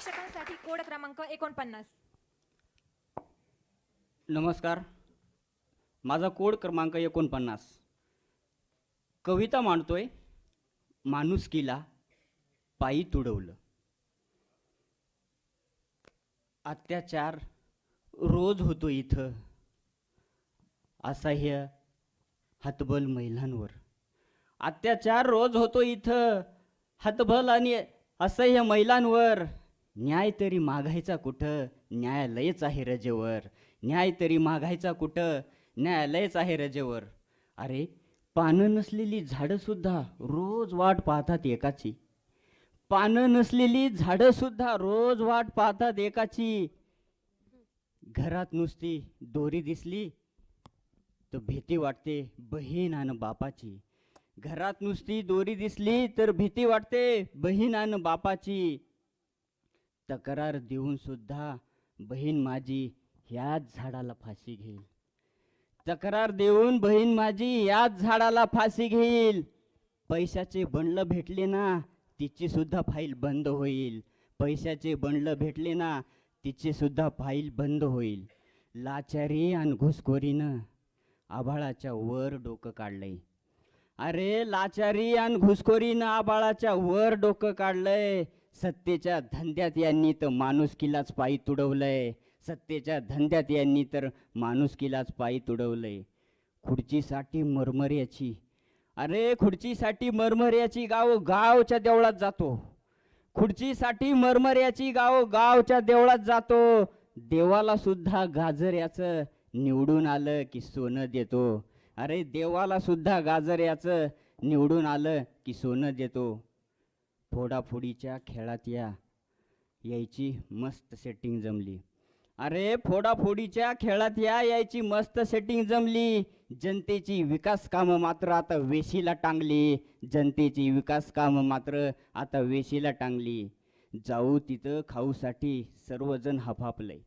प्रेक्षकांसाठी कोड क्रमांक एकोणपन्नास. नमस्कार. माझा कोड क्रमांक एकोणपन्नास. कविता मांडतोय माणुसकीला पायी तुडवलं. अत्याचार रोज होतो इथं. असह्य हतबल महिलांवर. अत्याचार रोज होतो इथं. हतबल आणि असह्य महिलांवर. न्याय तरी मागायचा कुठं? न्यायालयच आहे रजेवर. न्याय तरी मागायचा कुठं? न्यायालयच आहे रजेवर. अरे पानं नसलेली झाडंसुद्धा रोज वाट पाहतात एकाची. पानं नसलेली झाडंसुद्धा रोज वाट पाहतात एकाची. घरात नुसती दोरी दिसली तर भीती वाटते बहीण आणि बापाची. घरात नुसती दोरी दिसली तर भीती वाटते बहीण आणि बापाची. तक्रार देऊन सुद्धा बहीण माझी ह्याच झाडाला फाशी घेईल. तक्रार देऊन बहीण माझी याच झाडाला फाशी घेईल. पैशाचे बंडलं भेटले ना तिची सुद्धा फाईल बंद होईल. पैशाचे बंडलं भेटले ना तिची सुद्धा फाईल बंद होईल. लाचारी आणि घुसखोरीनं आभाळाच्या वर डोकं काढलंय. अरे लाचारी आणि घुसखोरीनं आबाळाच्या वर डोकं काढलंय. सत्तेच्या धंद्यात यांनी तर माणुसकीलाच पायी तुडवलंय. सत्तेच्या धंद्यात यांनी तर माणुसकीलाच पायी तुडवलंय. खुर्चीसाठी मरमऱ्याची. अरे खुर्चीसाठी मरमऱ्याची गाव गावच्या देवळात जातो. खुर्चीसाठी मरमऱ्याची गाव गावच्या देवळात जातो. देवाला सुद्धा गाजऱ्याचं निवडून आलं की सोनं देतो. अरे देवाला सुद्धा गाजऱ्याचं निवडून आलं की सोनं देतो. फोडाफोडीच्या खेळात या. यायची मस्त सेटिंग जमली. अरे फोडाफोडीच्या खेळात या यायची मस्त सेटिंग जमली. जनतेची विकास कामं मात्र आता वेशीला टांगली. जनतेची विकास कामं मात्र आता वेशीला टांगली. जाऊ तिथं खाऊसाठी सर्वजण हफापलंय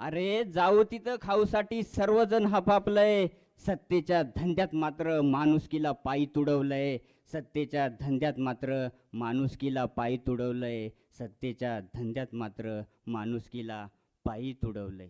अरे जाऊ तिथं खाऊसाठी सर्वजण हफापलंय सत्तेच्या धंद्यात मात्र माणुसकीला पायी तुडवलंय. सत्तेच्या धंद्यात मात्र माणुसकीला पायी तुडवलंय. सत्तेच्या धंद्यात मात्र माणुसकीला पायी तुडवलंय.